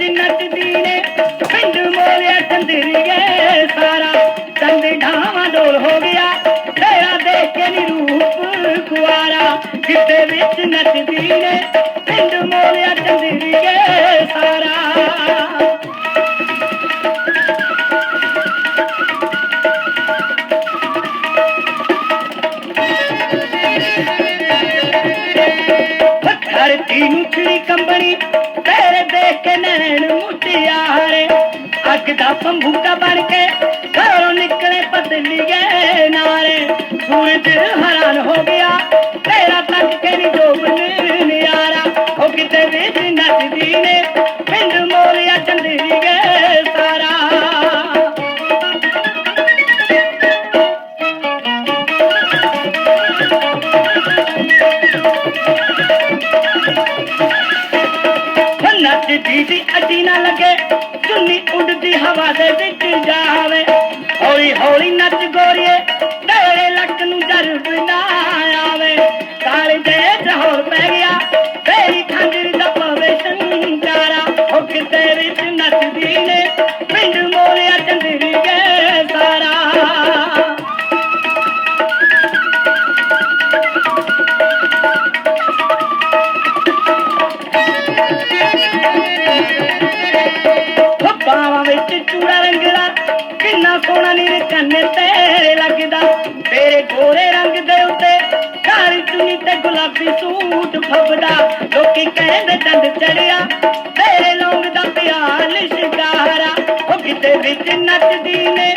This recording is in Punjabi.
ਵਿੱਚ ਨੱਚਦੀ ਨੇ ਪਿੰਡ ਮੋਲਿਆ ਚੰਦਰੀਏ ਸਾਰਾ। ਚੰਦ ਢਾਵਾਂ ਡੋਲ ਹੋ ਗਿਆ ਤੇਰਾ ਦੇਖ ਕੇ ਨੀ ਰੂਪ ਖੁਆਰਾ ਜਿੱਤੇ ਵਿੱਚ ਨੱਚਦੀ ਨੇ ਪਿੰਡ ਮੋਲਿਆ ਚੰਦਰੀਏ ਸਾਰਾ। ਧਰਤੀ ਨੂੰ ਖਿੜੀ ਕੰਬਣੀ ਅੱਗ ਦਾ ਪੰਭੂਕਾ ਬਣ ਕੇ। ਘਰੋਂ ਨਿਕਲੇ ਪਤਲੀਏ ਨਾਰੇ ਸੂਰਜ ਹੈਰਾਨ ਹੋ ਗਿਆ। ਤੇਰਾ ਤੱਕ ਕੇ ਨੀ ਜੋਬਨ ਨਿਆਰਾ। ਉਹ ਕਿਤੇ ਵਿੱਚ ਨੱਚਦੀ ਨੇ। ਨੱਚਦੀ ਦੀ ਅੱਡੀ ਨਾ ਲੱਗੇ, ਚੁੰਨੀ ਉੱਡਦੀ ਹਵਾ ਦੇ ਵਿੱਚ ਜਾਵੇ। ਹੌਲੀ ਹੌਲੀ ਨੱਚ ਗੋਰੀਏ ਤੇਰੇ ਲੱਕ ਨੂੰ ਜਰਬ ਨਾ ਕਿੰਨਾ ਸੋਹਣਾ ਨੀਰੇ ਕੰਨੇ ਤੇਰੇ ਲੱਗਦਾ। ਤੇਰੇ ਗੋਰੇ ਰੰਗ ਦੇ ਉੱਤੇ ਕਾਲੀ ਚੁੰਨੀ ਤੇ ਗੁਲਾਬੀ ਸੂਟ ਫੱਬਦਾ। ਲੋਕੀ ਕਹਿੰਦੇ ਚੰਦ ਚੜਿਆ, ਤੇਰੇ ਲੌਂਗ ਦਾ ਪਿਆਲ ਸ਼ਿਕਾਰਾ ਉਹ ਕਿਤੇ ਵਿੱਚ ਨੱਚਦੀ ਨੇ